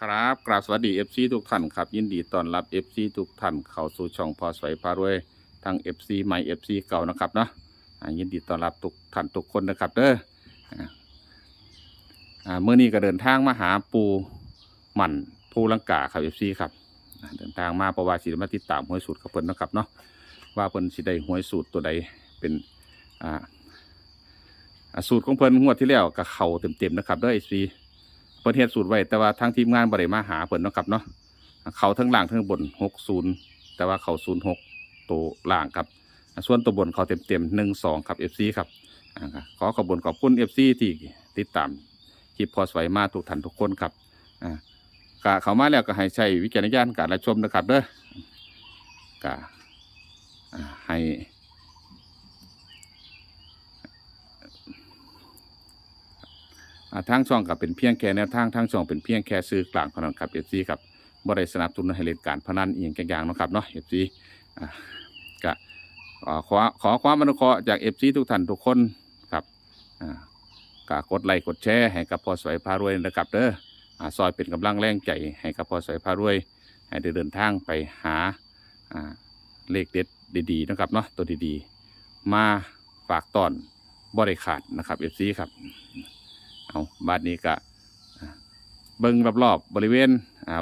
ครับกราบสวัสดี FC ทุกท่านครับ ยินดีต้อนรับ FC ทุกท่านเข้าสู่ช่องพอสวยพารวยทั้ง FC ใหม่ FC เก่านะครับเนาะอ่ายินดีต้อนรับทุกท่านทุกคนนะครับเด้ออ่าอ่าเมื่อนี้ก็เดินทางมาหาปูหมันภูลังกาครับ FC ครับอ่าเดินทางมาเพราะว่าสิได้มาติดตามหวยสูตรกับเพิ่นนะครับเนาะว่าเพิ่นสิได้หวยสูตรตัวใดเป็นอ่าอ่าสูตรของเพิ่นงวดที่แล้วก็เข้าเต็มๆนะครับเด้อ FC เพิ่นเฮ็ดสูตรไว้ แต่ว่าทางทีมงานบ่ได้มาหาเพิ่นเนาะครับเนาะเขาทั้งล่างทั้งบน60แต่ว่าเขา06ตัวล่างครับ ส่วนตัวบนเขาเต็มๆ12ครับ FC ครับอ่าก็ขอขอบคุณขอบคุณ FC ที่ติดตามคลิปพอสวยมาทุกท่านทุกคนครับอ่ากะเขามาแล้วก็ให้ใช้วิจารณญาณการรับชมนะครับเด้อกะให้ อ่า ทางช่องกับเป็นเพียงแค่แนวทางทางช่องเป็นเพียงแค่ซื้อกลางเท่านั้นครับเอฟซีครับบ่ได้สนับสนุนให้เล่นการพนันอีกอย่างนะครับเนาะเอฟซีก็ขอขอความอนุเคราะห์จากเอฟซีทุกท่านทุกคนครับก็กดไลค์กดแชร์ให้กับพอสวยพารวยนะครับเด้อซอยเป็นกำลังแรงใจให้กับพอสวยพารวย ให้เดินทางไปหาเลขเด็ดดีๆนะครับเนาะตัวดีๆ มาฝากตอนบ่ได้ขาดนะครับเอฟซีครับ เอาบาดนี้ก็เบิ้งรอบๆบริเวณ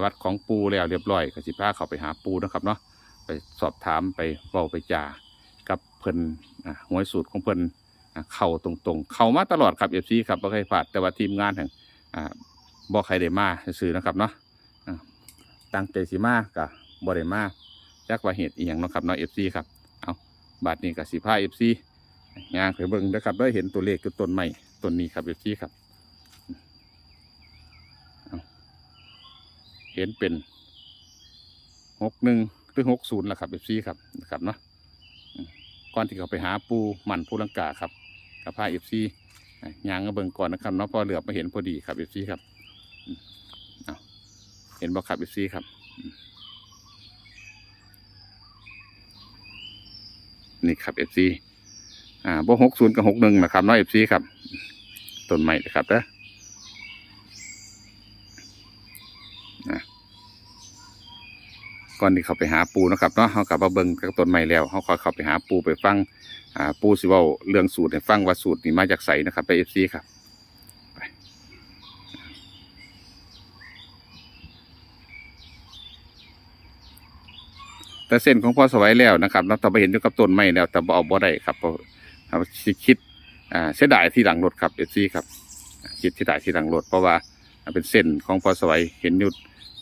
วัดของปูแล้วเรียบร้อยก็สิพาเขาไปหาปูนะครับเนาะไปสอบถามไปเว้าไปจากับเพิ่นหวยสูตรของเพิ่นเข้าตรงๆ เข้ามาตลอดครับเอฟซีครับบ่เคยพลาดแต่ว่าทีมงานแห่งอ่าบ่ใครได้มาซื่อนะครับเนาะตั้งใจสิมาก็บ่ได้มาจักว่าเหตุอีหยังนะครับเนาะเอฟซีครับเอาบาดนี้ก็สิพาเอฟซีย่างไปเบิ่งนะครับได้เห็นตัวเลขคือต้นไม้ต้นนี้ครับเอฟซีครับ เห็นเป็นหกหนึ่งหรือหกศูนย์ละครับเอฟซีครับนะครับเนาะก่อนที่เขาไปหาปูหมันปูลังกาครับกับพาเอฟซียางกระเบิงก่อนนะครับเนาะพอเหลือบมาเห็นพอดีครับเอฟซีครับเเห็นบ่ครับเอฟซีครับนี่ครับเอฟซีอ่าบ่หกศูนย์กับหกหนึ่งนะครับเนาะเอฟซีครับต้นใหม่นะครับเด้อ ก่อนที่เขาไปหาปูนะครับเนาะเขากลับมาเบิ่งกับต้นไม้แล้วเขาคอเขาไปหาปูไปฟังอ่าปูสิเว่าเรื่องสูตรให้ฟังว่าสูตรนี่มาจากไสนะครับ ไปเอฟซีครับไปแต่เส้นของพ่อสวัยแล้วนะครับเราต้องไปเห็นอยู่กับต้นไม้แล้วแต่บ่เอาบ่ได้ครับเพราะเอาคิดอ่าเสียดายที่หลังรถครับเอฟซีครับคิดเสียดายที่หลังรถเพราะว่าเป็นเส้นของพ่อสวัยเห็นอยู่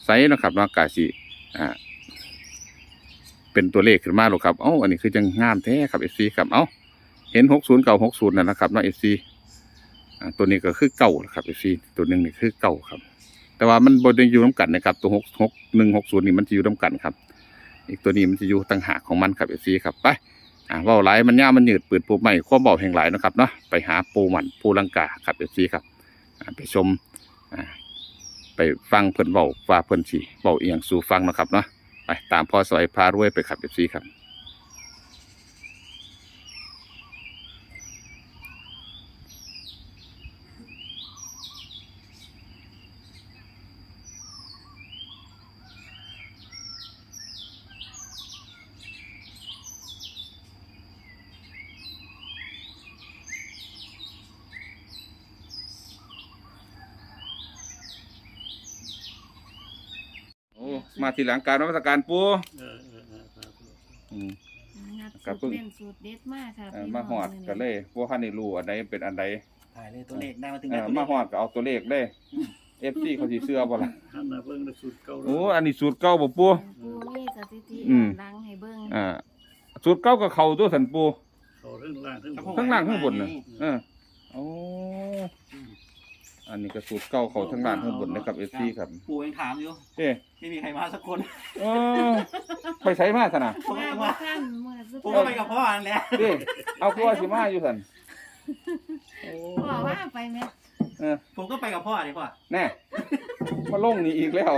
ไซนะครับเนาะกาสิอ่า เป็นตัวเลขขึ้นมาหรอกครับเอ้าอันนี้คือจังงามแท้ครับเอฟซีครับเอ้าเห็นหกศูนย์เก่าหกศูนย์นั่นะครับเนาะเอฟซีตัวนี้ก็คือเก่าครับเอฟซีตัวหนึ่งนี่คือเก่าครับ แต่ว่ามันบนอยู่น้ำกันนะครับตัวหกหกหนึ่งหกศูนย์นี่มันจะอยู่น้ำกันครับ อีกตัวนี้มันจะอยู่ต่างหากของมันครับเอฟซีครับไปอ่าเว่าไหลายมันย่ามันหยืดปืดปูใหม่ข้อเบาแห่งหลายนะครับเนาะไปหาปูหมันปูลังกาครับเอฟซีครับอ่าไปชมอ่าไปฟังเพิ่นเบาว่าเพิ่นสีเบาเอียงสู่ฟังนะครับเนาะ ไปตามพ่อสอยพารวยไปขับเอฟซีครับ โอ้ มาทีหลังการนมัสการปูเออเออเออครับอืม งัดครัสูบตเพิ่รงเด่นสูตรเด็ดมากค่ะเอ่อพี่มาหอดน้งกันเลยว่าคันนี่รู้อันใดเป็นอันใดถ่ายเลยตัวเลขได้มาถึงเอ่ได้อตัวเลมาขหอดก็เอาตัวเลขเลยเอฟซีเขาสิเชื่อบ่ล่ะท่านน่ะเบิ่งได้สุดเก่าโอ้อันนี้สูตรเก่าบ่ปู ปูมีสถิติอืม ดังให้เบิ่งอ่าสูตรเก่าก็เข้าตัวสันปูเขาเรื่องล่างเรื่องบนทั้งล่างทั้งบนน่ะเออโอ้ อันนี้ก็สูตรเก่าเข้าทั้งล่างทั้งบนนะครับเอฟซีครับปู่ยังถามอยู่เอ๊ะไม่มีใครมาสักคนเออไปใช้มาซะนะผมมาก็บ่ว่าทันเมื่อสุดผมก็ไปกับพ่อนั่นแหละเด้เอาคือว่าสิมาอยู่ซั่นโอ้พ่อว่าไปไหมเออผมก็ไปกับพ่อดิพ่อแน่มาลงนี่อีกแล้ว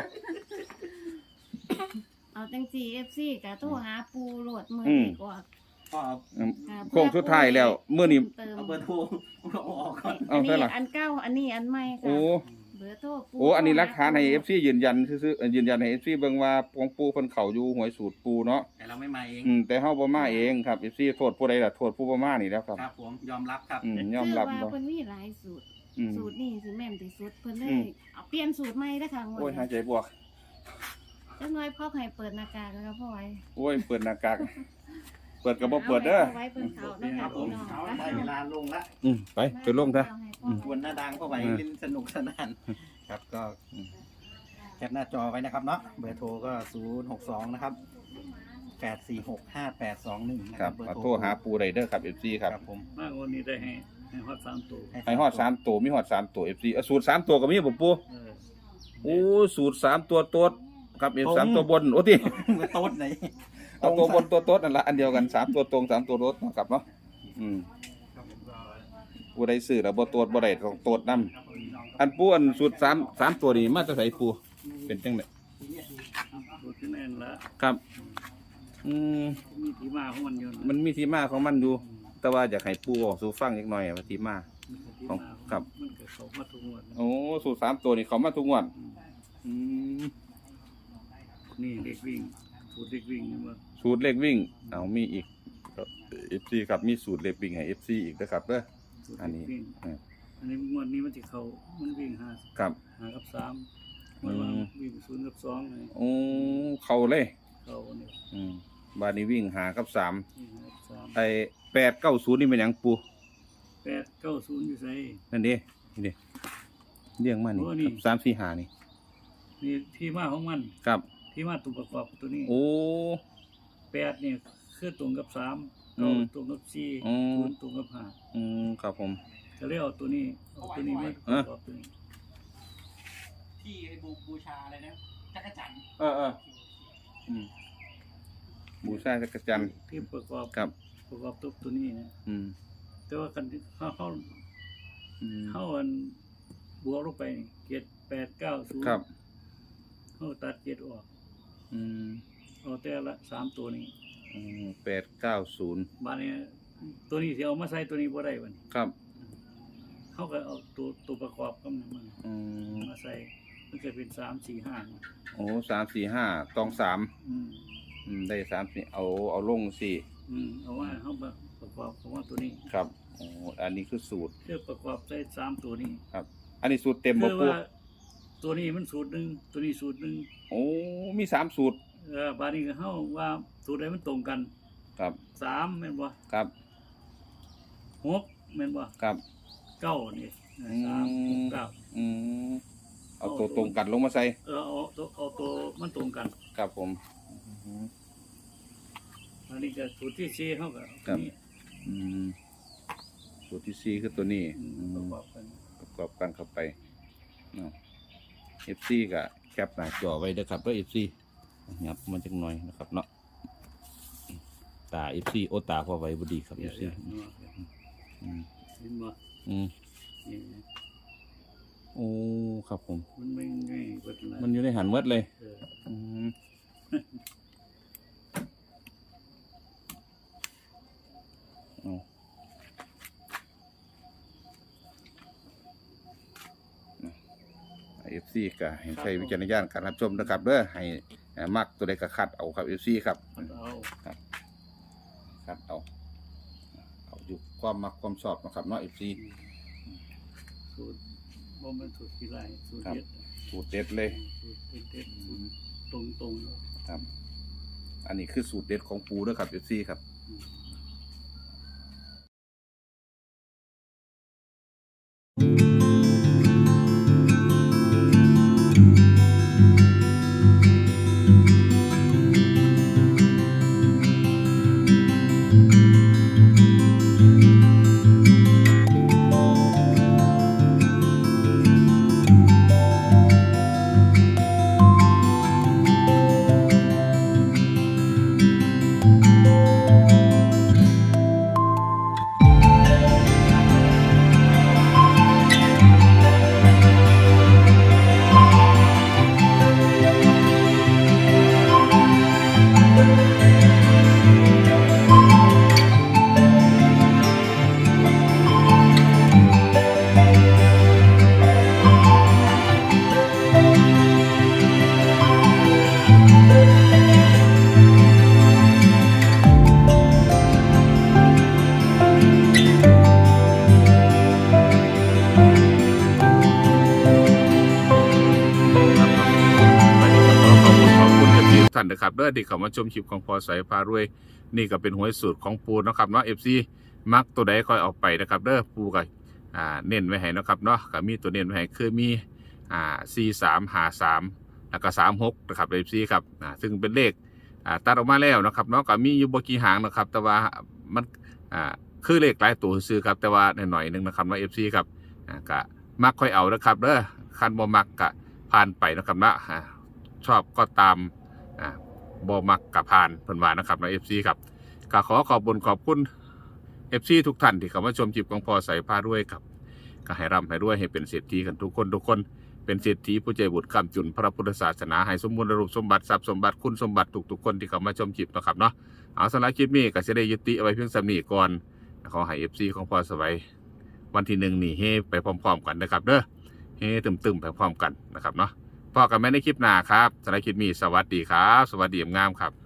เอาจังซี่ FC ก็โทรหาปูโหลดมืออืมดีกว่าพ่อเอาอืมค่ะโค้งสุดท้ายแล้วมื้อนี้เติมเอาเบอร์โทร เอาออกก่อนอัเอานใช่นี้ล่ะอันเก่าอันนี้อันใหม่ค่ะโอ้เบออร์โทรปูโอ้อันนี้หลักฐานให้ FC ยืนยันซื่อๆเอ่อยืนยันให้ FC เบิ่งว่าของปูเพิ่นเข้าอยู่หวยสูตรปูเนาะแต่เราไม่มาเองอืมแต่เฮาบ่มาเองครับ FC โทษผู้ใดล่ะโทษผู้บ่มานี่แหล้วครับ ครับ ผมยอมรับครับอืมยอมรับคือบ่ว่าเพิ่นมีหลายสูตร อืม สูตรนี้สิแม่นที่สุดเพิ่นเลอืยม เอาเปลี่ยนสูตรใหม่เด้อค่ะงวดโอ้ยหายนี้ใจบวก จังน้อยพ่อให้เปิดหน้ากากแล้วพ่อไว้โอ้ยเปิดหน้ากากเปิดก็บ่เปิดเด้อาไว้เพิ่นเขานะคคะรับผพี่มน้องเอาได้เวลาลงละอืมไปไปลงเถอะ อืม ชวนหน้าดังเข้าไปเล่นสนุกสนาน ครับก็แคปหน้าจอไว้นะครับเนาะเบอร์โทรก็ 0 6 2 นะครับ 8 4 6 5 8 2 1 นะคครัรับบเบอขอร์โทรโทษหาปูไรเดอร์ครับ FC ครับครับผมมากกว่านี้ได้ให้ให้ฮอดสามตัวให้ฮอดสามตัวมีฮอดสามตัว FC อะสูตรสามตัวก็มีบ่ปูเออโอ้สูตรสามตัวโต๊ดครับ F สามตัวบนโอ้ติเบอร์โต๊ดไหน เอาตัวบนตัวโต๊ดนั่นละอันเดียวกันสามตัวตรงสามตัวโต๊ดเนาะครับเนาะอืมผู้ใดซื้อแล้วบ่โต๊ดบ่ได้ต้องโต๊ดนํอันปูอันสูตรสามสามตัวนี้มาจากไสปูเป็นจังไดสูตรที่นั่นละครับ อืมมีที่มาของมันอยู่ะมันมีที่มาของมันอยู่ แต่ว่าอยากให้ปูบอกสู่ฟังอีกหน่อยว่าที่มา ที่ของมาครับ มันก็เขามาทุกงวดนะโอ้สูตรสามตัวนี่เขามาทุกงวดอืมนี่เด็กวิ่ง สูตรเด็กวิ่งนี่ว่าสูตรเลขวิ่ง เอามีอีกเอฟซีครับมีสูตรเลขวิ่งให้เอฟซีอีกนะครับเด้อสูตรอันนี้เด็กวิ่งเอออันนี้งวดนี้มันที่เขามันวิ่งหาครับ หากับสามอืมันมว่าวิ่งศูนย์กับสองเลยโอ้เขาเลย เขาเนี่ยอืมบาดนี้วิ่งหากับสามวิ่งหากับสามไอแปดเก้าศูนย์นี่เป็นหยังปูแปดเก้าศูนย์อยู่ไส นั่นเด้นี่เด้เรียงมานี่โอ้นี่ ครับสามสี่หานี่นี่ที่มาของมัน ครับ ที่มาตัวประกอบตัวนี้โอ้แปดเนี่ยคือตรงกับสามอืเก้ามตรงกับสี่อืมศูนย์ตรงกับห้าอืมครับผมก็เลยเอาตัวนี้เอาตัวนี้มาปเอ้อระกอบตัวนี้ที่บูบูชาอะไรนะจักรจันทร์เออเอออืมบูชาจักรจันทร์ที่ประกอบครับประกอบตัวตัวนี้นะอืมแต่ว่ากันที่เขาเขาอืมเขาอันบวกลงไปเจ็ดแปดเก้าศูนย์ครับเขาตัดเจ็ดออก อืมเอาแต่ละสามตัวนี้อืมแปดเก้าศูนย์บานนี้ตัวนี้สิเอามาใส่ตัวนี้บ่ได้บัดนครับ เขาก็เอาตัวตัวประกอบกับมันอืมมาใส่มันก็เป็นสามสี่ห้าโอ้สามสี่ห้าตองสามอืมอืมได้สามสี่เอาเอาลงสี่อืมเอาว่าเขามาประกอบของว่าตัวนี้ครับโอ้อันนี้คือสูตรเพื่อประกอบใส่สามตัวนี้ครับ อันนี้สูตรเต็มบ่คือปูว่า ตัวนี้มันสูตรหนึ่งตัวนี้สูตรหนึ่งโอ้มีสามสูตร เออบานี้ก็เขาว่าสูตรใดมันตรงกันครับ สามแม่นบ่ครับหกแม่นบ่ครับ เก้านี่เออสามหกเก้าอืมเอาตัวตรงกันลงมาใส่ เออเอาตัวเอาตัวมันตรงกันครับผมอืมอันนี้ก็สูตรที่สี่เขาก็ครับ นี่อืมสูตรที่สี่คือตัวนี้อืมอืประมกอบกัน ประกอบกันเข้าไปเอฟซีก็แคปหน้าจอไว้เด้อครับเด้อเอฟซีงับมันจังหน่อยนะครับเนาะตาเอฟซีโอตาพอไว้บดีครับเอเดี๋ยวฟซีเดี๋ยวนัวอืเดี๋ยวมเห็นบ่อืมนี่นะโอ้ครับผม มันไม่ง่ายเบิดละมันอยู่ในหันเมดเลยเอออืมเอฟ ซีก็ให้ใช้วิจารณญาณการรับชมนะครับเด้อให้เอ่อมักตัวใดก็คัดเอาครับเอฟซีครับ มันเอาคัดเอาเอาอยู่ความมักความชอบนะครับเนาะเอฟซี สูตรบ่แมันสูตรกี่ไรสูตรครับ เด็ดสูตรเด็ดเลยสูตรเด็ดๆสูตรตรงตรงๆเลยครับ อันนี้คือสูตรเด็ดของปูด้วยครับเอฟซีครับ อืมานนะครับเด้อที่เข้ามาชมคลิปของพอสายพารวย นี่ก็เป็นหวยสูตรของปูนะครับเนาะ FC มักตัวใดค่อยเอาไปนะครับเด้อปูก็อ่าเน้นไว้ให้นะครับเนาะก็มีตัวเน้นไว้ให้คือมีอ่า43 53แล้วก็36นะครับ FC ครับอ่าซึ่งเป็นเลขอ่าตัดออกมาแล้วนะครับเนาะก็มีอยู่บกี่หางนะครับ แต่ว่ามันอ่าคือเลขหลายตัวซื้อครับแต่ว่าหน่อยๆหนึงนะครับเนาะ FC ครับอ่าก็มักค่อยเอานะครับเด้อคันบ่มักก็ผ่านไปนะครับเนาะอ่าชอบก็ตาม อ่าบอมักกับพานเพิ่นว่านะครับในเอฟซีครับก็ขอขอบุญขอบคุณเอฟซีทุกท่านที่เข้ามาชมจิบของพอใส่ผ้าด้วยครับก็ให้ร่ำให้รวยให้เป็นเศรษฐีกันทุกคนทุกคนเป็นเศรษฐีผู้ใจบุตรคำจุนพระพุทธศาสนาให้สมบูรณ์รูปสมบัติทรัพย์สมบัติคุณสมบัติทุกๆคนที่เข้ามาชมจิบนะครับเนาะเอาสำหรับคลิปนี้ก็จะได้ยุติเอาไว้เพียงสำนีก่อนขอให้เอฟซีของพอสบายวันที่หนึ่งนี่เฮไปพร้อมๆกันนะครับเด้อเฮตึมๆไปพร้อมกันนะครับเนาะ พอกันไม่ในคลิปหน้าครับสำหรับคลิปมีสวัสดีครับ สวัสดีงามครับ